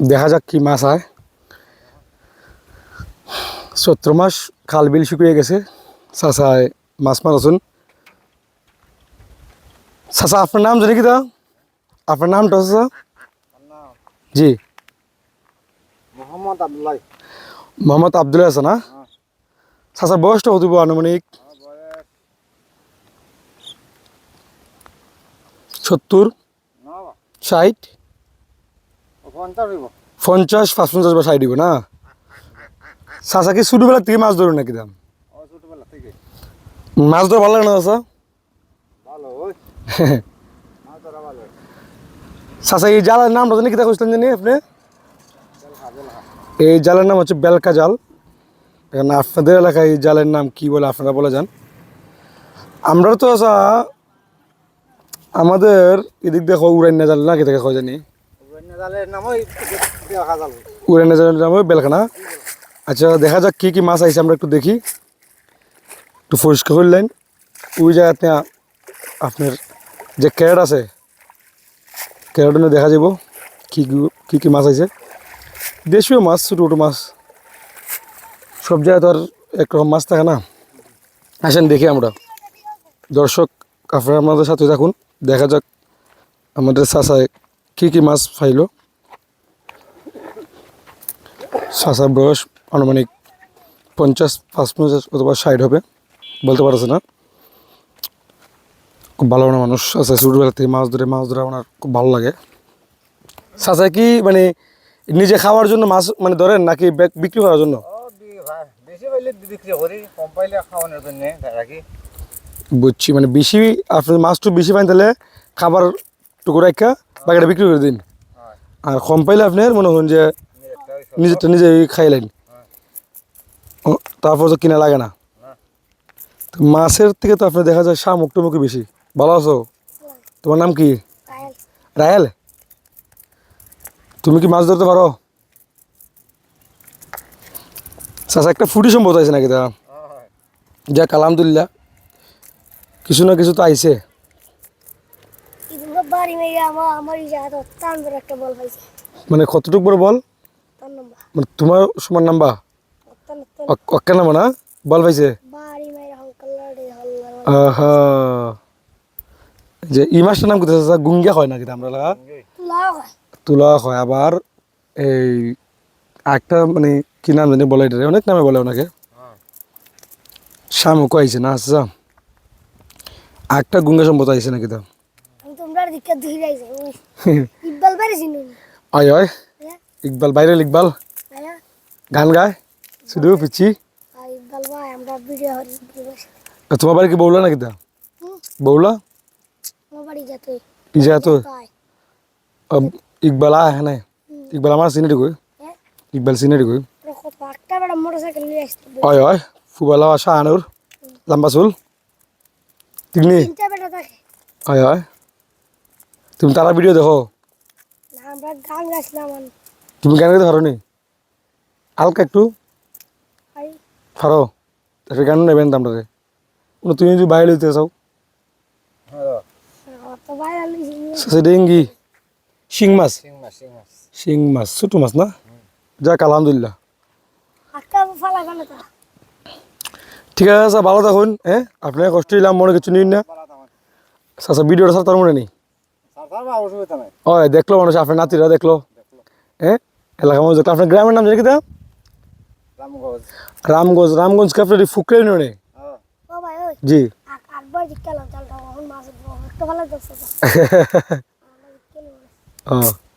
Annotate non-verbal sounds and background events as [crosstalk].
দেখা যাক কি মাছ হয় সত্তর মাস খাল বিল শুকিয়ে গেছে। চাষায় মাছ মারাছুন চাষা আপনার নাম জানি কি দা আপনার নামটা চাষা জি। মোহাম্মদ আব্দুল্লাহ। মোহাম্মদ আব্দুল হাসান না? চাষা বয়সটা হতিব আনুমানিক। সত্তর ষাট পঞ্চাশ পাঁচ পঞ্চাশ বা ষাট দিব না? চাষা কি ছোটোবেলার থেকে মাছ ধরুন নাকি দাম? থেকে মাছ ধরা ভালো লাগে না চাষা এই জালের নাম জানি কিতা কইছিলেন জানি আপনি? এই জালের নাম হচ্ছে বেলকা জাল। এখন আপনাদের এলাকায় এই জালের নাম কি বলে আপনারা বলে যান। আমরা তো চাষা আমাদের এদিক দেখো উড়াইনা জাল না কেটে কয় জানি। নাম বেলখানা। আচ্ছা দেখা যাক কি কি মাছ আইছে, আমরা একটু দেখি। একটু পরিষ্কার করলেন ওই জায়গাতে আপনার যে ক্যারেট আছে, ক্যারেট নিয়ে দেখা যাব কি কি- কি মাছ আছে দেশীয় মাছ ছোটো ছোটো মাছ। সব জায়গায় তো আর একরকম মাছ থাকে না। আসেন দেখি আমরা। দর্শক, আপনারা আমাদের সাথে থাকুন। দেখা যাক আমাদের চাষায় কী কী মাছ পাইলো? চাষার বয়স, আনুমানিক পঞ্চাশ পঞ্চাশ অথবা ষাট হবে, বলতে পারছে না। খুব ভালো না মানুষ আছে, ছোটোবেলা থেকে মাছ ধরে মাছ ধরে ওনার খুব ভালো লাগে। চাচা কি মানে নিজে খাওয়ার জন্য মাছ মানে ধরেন নাকি বিক্রি করার জন্য? বুঝছি মানে বেশি, আপনি মাছটু বেশি পাইন তাহলে খাবার টুকু রাখা বাকিটা বিক্রি করে দিন। আর কম পাইলে আপনার মনে হন যে নিজেরটা নিজে খাইলেন ও, তারপর তো কিনা লাগে না। তো মাছের থেকে তো আপনার দেখা যায় শামুক টুমুকি বেশি। ভালো আছো? তোমার নাম কি? রায়াল। তুমি কি মাছ ধরতে পারো? চাচা একটা ফুটি সম্ভব আছে নাকি তা? হয়। যাক আলহামদুলিল্লাহ। কিছু না কিছু তো আইছে। ইদুঙ্গা বাড়ি মেয়ে আমার আমার ইজাহাত তান বড় একটা বল পাইছে। মানে কতটুকু বড় বল? তার নম্বর। মানে তোমার সমান নাম্বা অক্কা নামা না? বল পাইছে? বাড়ি মেয়ে হংকলাড়ি হল্লার আহা। যে ই মাছটার নাম কোথায় চাচা গুঙ্গিয়া হয় নাকি আমরা লাগা তুলা হয়। আবার এই একটা মানে কি নাম জানি বলে এটা অনেক নামে বলে ওনাকে। শামুক আইছে না আচ্ছা। একটা গুঙ্গা সম্পদ আইছে নাকি তা? দিকে ধুই যাইছে ওই ইব্বাল চিনুন আয় হয়? ইকবাল বাইরে ইকবাল। হ্যাঁ? গান গায় শুধু পিচ্ছি। আর ভাই আমরা ভিডিও হরি তোমার বাড়ি কি বৌলা নাকি তা? বৌলা আমার বাড়ি যেতে ইজা তো তাই अब ইকবাল আয় হ্যাঁ নাই। ইকবাল আমার সিনেরি কই ইকবাল সিনেরি কই একটা বড় মোটরসাইকেল নিয়ে আসতে ফুবালা শাহানুর। লম্বা চুল। তিগনি। তিনটা বেটা থাকে। তুমি তারা ভিডিও দেখো। তুমি গান গাইতে পারো নি হালকা একটু। পারো একটা গান নেবেন তোমরা তুমি যদি বাইরে লইতে চাও। হ্যাঁ। ইঙ্গি শিং মাছ। শিং মাছ শিং মাছ। ছোটো না? যাক আলহামদুলিল্লাহ। ঠিক আছে ভালো থাকুন হ্যাঁ? আপনার কষ্ট দিলাম মনে কিছু নিন না। আচ্ছা ভিডিওটা স্যার তার মনে নেই? ও দেখল মানুষ আপনার নাতিরা দেখল। হ্যাঁ এলাকা মানুষ দেখল। আপনার গ্রামের নাম জানি কি তা রামগঞ্জ। রামগঞ্জ রামগঞ্জ কে আপনার ফুকরে নিয়ে হ্যাঁ। জি। [laughs] ও।